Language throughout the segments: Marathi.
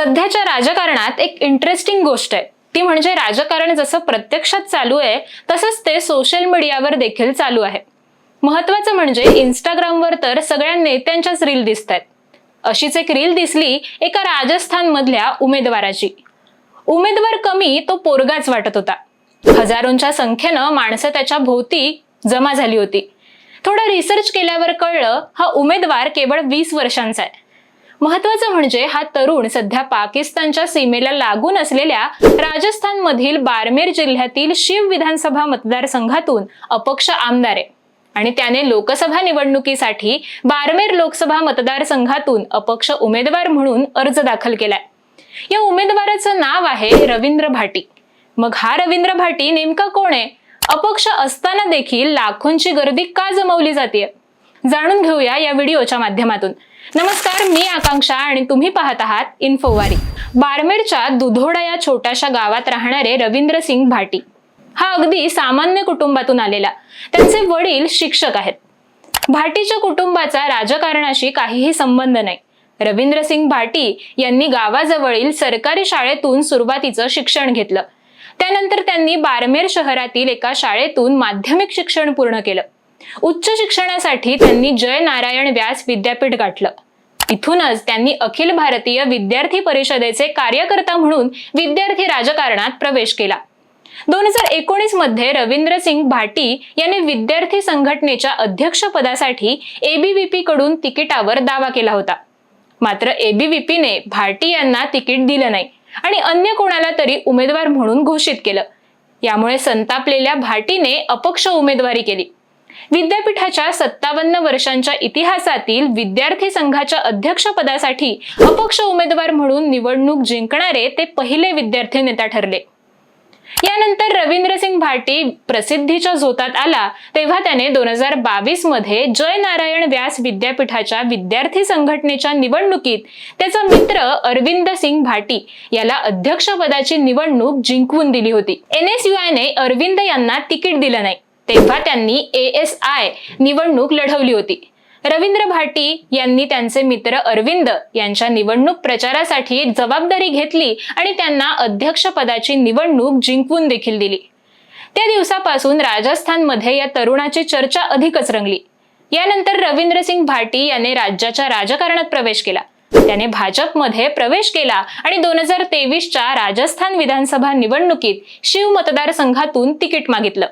सध्याच्या राजकारणात एक इंटरेस्टिंग गोष्ट आहे. ती म्हणजे राजकारण जसं प्रत्यक्षात चालू आहे तसंच ते सोशल मीडियावर देखील चालू आहे. महत्वाचं म्हणजे इंस्टाग्रामवर तर सगळ्या नेत्यांच्याच रील दिसत आहेत अशीच एक रील दिसली एका राजस्थानमधल्या उमेदवाराची. उमेदवार कमी तो पोरगाच वाटत होता. हजारोंच्या संख्येनं माणसं त्याच्या भोवती जमा झाली होती. थोडं रिसर्च केल्यावर कळलं हा उमेदवार केवळ वीस वर्षांचा आहे. महत्वाचं म्हणजे हा तरुण सध्या पाकिस्तानच्या सीमेला लागून असलेल्या राजस्थान मधील बारमेर जिल्ह्यातील शिव विधानसभा मतदारसंघातून अपक्ष आमदार आहे. आणि त्याने लोकसभा निवडणुकीसाठी बारमेर लोकसभा मतदारसंघातून अपक्ष उमेदवार म्हणून अर्ज दाखल केलाय. या उमेदवाराचं नाव आहे रवींद्र भाटी. मग हा रवींद्र भाटी नेमका कोण आहे? अपक्ष असताना देखील लाखोंची गर्दी का जमवली जाते जाणून घेऊया या व्हिडिओच्या माध्यमातून. नमस्कार मी आकांक्षा आणि तुम्ही पाहत आहात इन्फोवारी. बारमेरच्या दुधोडा या छोट्याशा गावात राहणारे रवींद्र सिंग भाटी. हा अगदी सामान्य कुटुंबातून आलेला. त्यांचे वडील शिक्षक आहेत. भाटीच्या कुटुंबाचा राजकारणाशी काहीही संबंध नाही. रवींद्र सिंग भाटी यांनी गावाजवळील सरकारी शाळेतून सुरुवातीचं शिक्षण घेतलं. त्यानंतर त्यांनी बारमेर शहरातील एका शाळेतून माध्यमिक शिक्षण पूर्ण केलं. उच्च शिक्षणासाठी त्यांनी जय नारायण व्यास विद्यापीठ गाठलं. इथूनच त्यांनी अखिल भारतीय विद्यार्थी परिषदेचे कार्यकर्ता म्हणून विद्यार्थी राजकारणात प्रवेश केला. दोन हजार एकोणीसमध्ये रवींद्र सिंग भाटी यांनी विद्यार्थी संघटनेच्या अध्यक्षपदासाठी एबीव्हीपी कडून तिकिटावर दावा केला होता. मात्र एबीव्हीपीने भाटी यांना तिकीट दिलं नाही आणि अन्य कोणाला तरी उमेदवार म्हणून घोषित केलं. यामुळे संतापलेल्या भाटीने अपक्ष उमेदवारी केली. विद्यापीठाच्या सत्तावन्न वर्षांच्या इतिहासातील विद्यार्थी संघाच्या अध्यक्षपदासाठी अपक्ष उमेदवार म्हणून निवडणूक जिंकणारे ते पहिले विद्यार्थी नेता ठरले. यानंतर रवींद्रसिंग भाटी प्रसिद्धीच्या झोतात आला तेव्हा त्याने दोन हजार बावीसमध्ये जय नारायण व्यास विद्यापीठाच्या विद्यार्थी संघटनेच्या निवडणुकीत त्याचा मित्र अरविंद सिंग भाटी याला अध्यक्षपदाची निवडणूक जिंकवून दिली होती. एन एस यू आयने अरविंद यांना तिकीट दिलं नाही. तेव्हा त्यांनी ए एस आय निवडणूक लढवली होती. रवींद्र भाटी यांनी त्यांचे मित्र अरविंद यांच्या निवडणूक प्रचारासाठी जबाबदारी घेतली आणि त्यांना अध्यक्षपदाची निवडणूक जिंकवून देखील दिली. त्या दिवसापासून राजस्थानमध्ये या तरुणाची चर्चा अधिकच रंगली. यानंतर रवींद्रसिंग भाटी याने राज्याच्या राजकारणात प्रवेश केला. त्याने भाजपमध्ये प्रवेश केला आणि दोन हजार तेवीसच्या राजस्थान विधानसभा निवडणुकीत शिव मतदारसंघातून तिकीट मागितलं.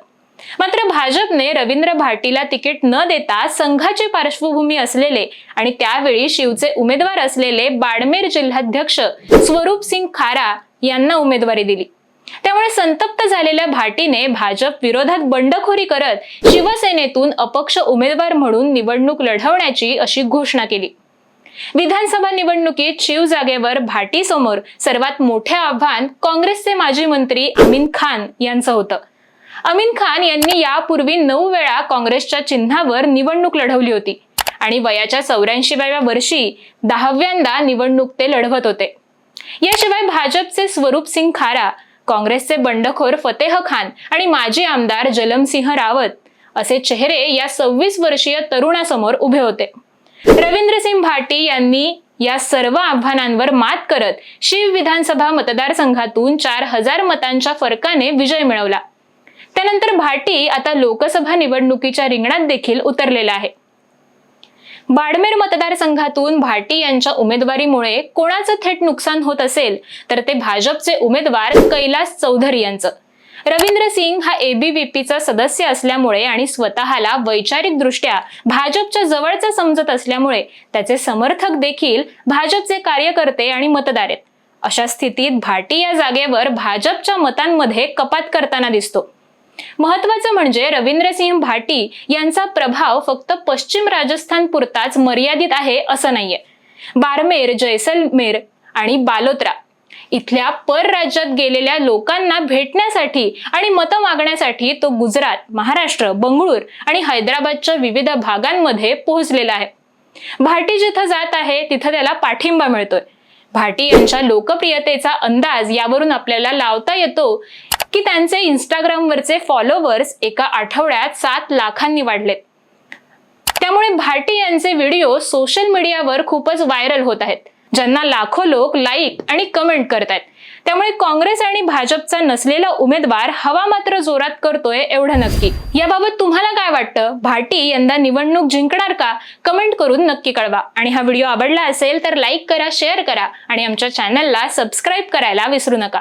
मात्र भाजपने रवींद्र भाटीला तिकीट न देता संघाची पार्श्वभूमी असलेले आणि त्यावेळी शिवचे उमेदवार असलेले बाडमेर जिल्हाध्यक्ष स्वरूप सिंग खारा यांना उमेदवारी दिली. त्यामुळे संतप्त झालेल्या भाटीने भाजप विरोधात बंडखोरी करत शिवसेनेतून अपक्ष उमेदवार म्हणून निवडणूक लढवण्याची अशी घोषणा केली. विधानसभा निवडणुकीत शिव जागेवर भाटी समोर सर्वात मोठे आव्हान काँग्रेसचे माजी मंत्री अमीन खान यांचं होतं. अमीन खान यांनी यापूर्वी नऊ वेळा काँग्रेसच्या चिन्हावर निवडणूक लढवली होती. आणि वयाच्या चौऱ्याऐंशीव्या वर्षी दहाव्यांदा निवडणूक ते लढवत होते. याशिवाय भाजपचे स्वरूप सिंग खारा काँग्रेसचे बंडखोर फतेह खान आणि माजी आमदार जलमसिंह रावत असे चेहरे या सव्वीस वर्षीय तरुणासमोर उभे होते. रवींद्रसिंग भाटी यांनी या सर्व आव्हानांवर मात करत शिव विधानसभा मतदारसंघातून चार हजार मतांच्या फरकाने विजय मिळवला. त्यानंतर भाटी आता लोकसभा निवडणुकीच्या रिंगणात देखील उतरलेला आहे. बाडमेर मतदारसंघातून भाटी यांच्या उमेदवारीमुळे कोणाचं थेट नुकसान होत असेल तर ते भाजपचे उमेदवार कैलास चौधरी यांचं. रवींद्र सिंग हा एबीव्हीपीचा सदस्य असल्यामुळे आणि स्वतःला वैचारिकदृष्ट्या भाजपच्या जवळचा समजत असल्यामुळे त्याचे समर्थक देखील भाजपचे कार्यकर्ते आणि मतदार आहेत. अशा स्थितीत भाटी या जागेवर भाजपच्या मतांमध्ये कपात करताना दिसतो. महत्वाचं म्हणजे रवींद्रसिंह भाटी यांचा प्रभाव फक्त पश्चिम राजस्थान पुरताच मर्यादित आहे असं नाहीये. बारमेर जैसलमेर आणि बालोत्रा इथल्या परराज्यात गेलेल्या लोकांना भेटण्यासाठी आणि मतं मागण्यासाठी तो गुजरात महाराष्ट्र बंगळूर आणि हैदराबादच्या विविध भागांमध्ये पोहोचलेला आहे. भाटी जिथं जात आहे तिथं त्याला पाठिंबा मिळतोय. भाटी यांच्या लोकप्रियतेचा अंदाज यावरून आपल्याला लावता येतो की त्यांचे इंस्टाग्रामवरचे फॉलोवर्स एका आठवड्यात सात लाखांनी वाढलेत. त्यामुळे भाटी यांचे व्हिडिओ सोशल मीडियावर खूपच व्हायरल होत आहेत. ज्यांना लाखो लोक लाईक आणि कमेंट करतायत. त्यामुळे काँग्रेस आणि भाजपचा नसलेला उमेदवार हवा मात्र जोरात करतोय एवढं नक्की. याबाबत तुम्हाला काय वाटतं? भाटी यंदा निवडणूक जिंकणार का? कमेंट करून नक्की कळवा. आणि हा व्हिडिओ आवडला असेल तर लाईक करा शेअर करा आणि आमच्या चॅनलला सबस्क्राईब करायला विसरू नका.